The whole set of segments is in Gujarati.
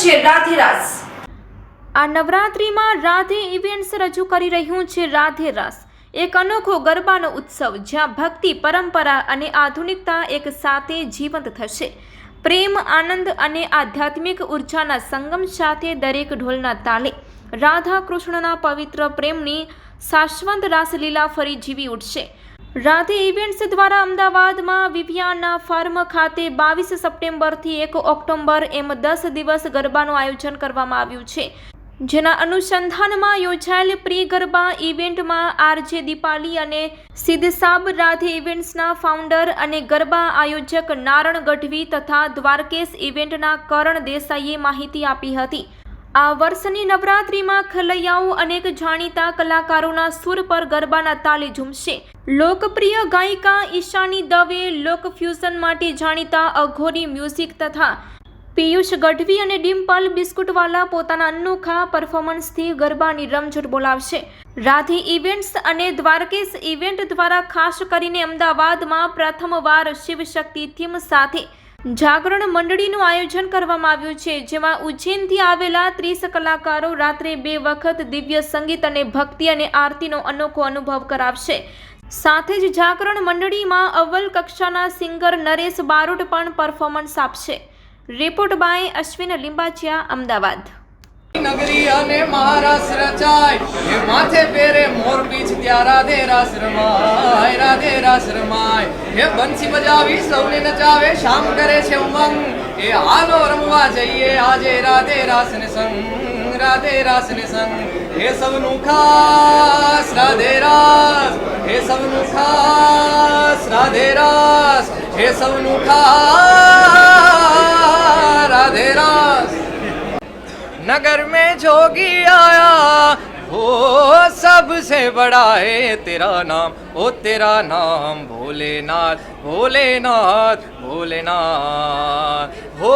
છે રાધે રાસ. આ નવરાત્રિમાં રાધે ઇવેન્ટ્સ રજૂ કરી રહ્યું છે રાધે રાસ. એક અનોખો ગરબાનો ઉત્સવ જ્યાં ભક્તિ, પરંપરા અને આધુનિકતા એક સાથે જીવંત થશે. પ્રેમ, આનંદ અને આધ્યાત્મિક ઉર્જાના સંગમ સાથે દરેક ઢોલના તાલે રાધા કૃષ્ણના પવિત્ર પ્રેમની શાશ્વત રાસલીલા ફરી જીવી ઉઠશે. રાધે ઇવેન્ટ્સ દ્વારા અમદાવાદમાં વિવિયાના ફાર્મ ખાતે બાવીસ સપ્ટેમ્બરથી એક ઓક્ટોબર એમ દસ દિવસ ગરબાનું આયોજન કરવામાં આવ્યું છે. જેના અનુસંધાનમાં યોજાયેલ પ્રી ગરબા ઇવેન્ટમાં આરજે દીપાલી અને સિદ્ધસાબ રાધે ઇવેન્ટ્સના ફાઉન્ડર અને ગરબા આયોજક નારણ ગઢવી તથા દ્વારકેશ ઇવેન્ટના કરણ દેસાઈએ માહિતી આપી હતી. આ વર્ષની નવરાત્રિમાં ખલૈયાઓ અનેક જાણીતા કલાકારોના સુર પર ગરબાના તાલે ઝૂમશે. લોકપ્રિય ગાયિકા ઈશાની દવે લોક ફ્યુઝન માટે જાણીતા અઘોરી મ્યુઝિક તથા પિયુષ ગઢવી અને ડિમ્પલ બિસ્કુટવાલા પોતાના અનોખા પરફોર્મન્સથી ગરબાની રમઝટ બોલાવશે. રાધે ઇવેન્ટ્સ અને દ્વારકેશ ઇવેન્ટ દ્વારા ખાસ કરીને અમદાવાદમાં પ્રથમવાર શિવશક્તિ થીમ સાથે જાગરણ મંડળીનું આયોજન કરવામાં આવ્યું છે, જેમાં ઉજ્જૈનથી આવેલા ત્રીસ કલાકારો રાત્રે બે વખત દિવ્ય સંગીત અને ભક્તિ અને આરતીનો અનોખો અનુભવ કરાવશે. સાથે જ જાગરણ મંડળીમાં અવ્વલ કક્ષાના સિંગર નરેશ બારોટ પણ પરફોર્મન્સ આપશે. Report by Ashwin Limbachiya, Ahmedabad. અને મહારાસ રચાય. એ માથે પહેરે મોર પીછ ત્યાં રાધે રાસ રમાય, રાધે રાસ રમાય. હે બંસી બજાવી સૌને નચાવે, શામ કરે છે ઉમંગ. એ હાલો રમવા જઈએ, આજે રાધે રાસ ને સંગ, રાધે રાસ ને સંગ. હે સૌનું ખાસ રાધે રાસ, હે સૌનું ખાસ રાધે રાસ. હે સૌનું ખાસ नगर में जोगी आया हो सबसे बड़ा है तेरा नाम ओ तेरा नाम भोलेनाथ भोलेनाथ भोलेनाथ हो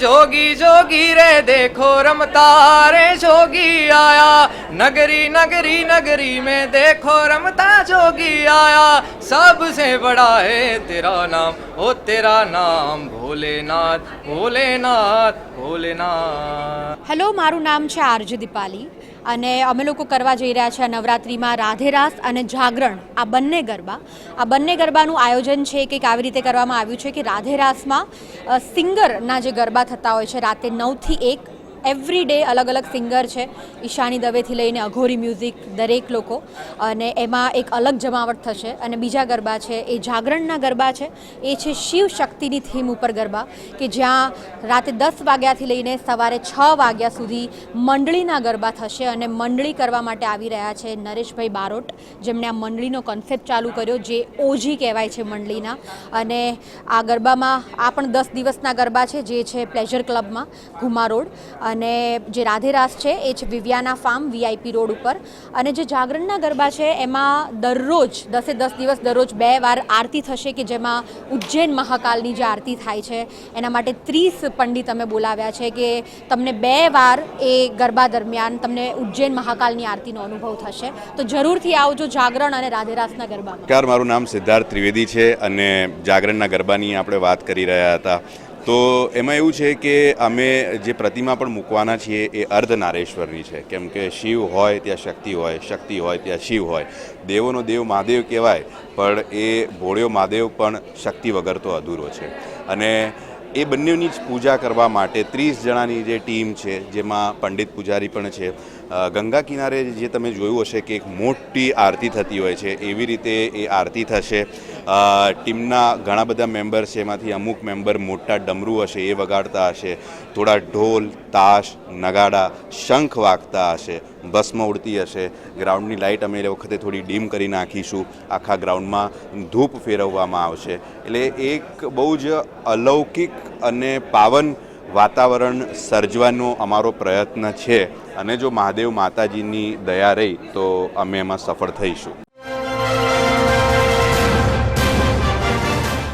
जोगी जोगी रे देखो रमता रे जोगी आया नगरी नगरी नगरी में देखो रमता जोगी आया सबसे बड़ा है तेरा नाम ओ तेरा नाम भोलेनाथ भोलेनाथ भोलेनाथ હેલો મારું નામ છે આરજે દીપાલી અને અમે લોકો કરવા જઈ રહ્યા છે આ નવરાત્રિમાં રાધેરાસ અને જાગરણ, આ બંને ગરબા. આ બંને ગરબાનું આયોજન છે કંઈક આવી રીતે કરવામાં આવ્યું છે કે રાધેરાસમાં સિંગરના જે ગરબા થતા હોય છે, રાતે નવથી એક એવરી ડે અલગ અલગ સિંગર છે. ઈશાની દવેથી લઈને અઘોરી મ્યુઝિક દરેક લોકો. અને એમાં એક અલગ જમાવટ થશે. અને બીજા ગરબા છે, એ જાગરણના ગરબા છે. એ છે શિવ શક્તિની થીમ ઉપર ગરબા, કે જ્યાં રાતે દસ વાગ્યાથી લઈને સવારે છ વાગ્યા સુધી મંડળીના ગરબા થશે. અને મંડળી કરવા માટે આવી રહ્યા છે નરેશભાઈ બારોટ, જેમણે આ મંડળીનો કોન્સેપ્ટ ચાલુ કર્યો, જે ઓજી કહેવાય છે મંડળીના. અને આ ગરબામાં આ પણ દસ દિવસના ગરબા છે, જે છે પ્લેઝર ક્લબમાં ઘુમા રોડ. અને જે રાધેરાસ છે, એ છે વિવ્યાના ફાર્મ વીઆઈપી રોડ ઉપર. અને જે જાગરણના ગરબા છે, એમાં દરરોજ, દસે દસ દિવસ દરરોજ બે વાર આરતી થશે કે જેમાં ઉજ્જૈન મહાકાલની જે આરતી થાય છે, એના માટે ત્રીસ પંડિત અમે બોલાવ્યા છે કે તમને બે વાર એ ગરબા દરમિયાન તમને ઉજ્જૈન મહાકાલની આરતીનો અનુભવ થશે. તો જરૂરથી આવજો જાગરણ અને રાધેરાસના ગરબા મારું નામ સિદ્ધાર્થ ત્રિવેદી છે અને જાગરણના ગરબાની આપણે વાત કરી રહ્યા હતા. તો એમાં એવું છે કે અમે જે પ્રતિમા પણ મૂકવાના છીએ એ અર્ધનારેશ્વરની છે. કેમ કે શિવ હોય ત્યાં શક્તિ હોય શક્તિ હોય ત્યાં શિવ હોય. દેવોનો દેવ મહાદેવ કહેવાય, પણ એ ભોળ્યો મહાદેવ પણ શક્તિ વગર તો અધૂરો છે. અને એ બંનેની જ પૂજા કરવા માટે ત્રીસ જણાની જે ટીમ છે, જેમાં પંડિત પૂજારી પણ છે ગંગા કિનારે જે તમે જોયું હશે કે એક મોટી આરતી થતી હોય છે, એવી રીતે એ આરતી થશે. ટીમના ઘણા બધા મેમ્બર છે, એમાંથી અમુક મેમ્બર મોટા ડમરું હશે, એ વગાડતા હશે. થોડા ઢોલ, તાશ, નગાડા, શંખ વાગતા હશે, ભસ્મ ઉડતી હશે. ગ્રાઉન્ડની લાઇટ અમે એ વખતે થોડી ડીમ કરી નાખીશું. આખા ગ્રાઉન્ડમાં ધૂપ ફેરવવામાં આવશે. એટલે એક બહુ જ અલૌકિક અને પાવન વાતાવરણ સર્જવાનો અમારો પ્રયત્ન છે. અને જો મહાદેવ માતાજીની દયા રહી, તો અમે એમાં સફળ થઈશું.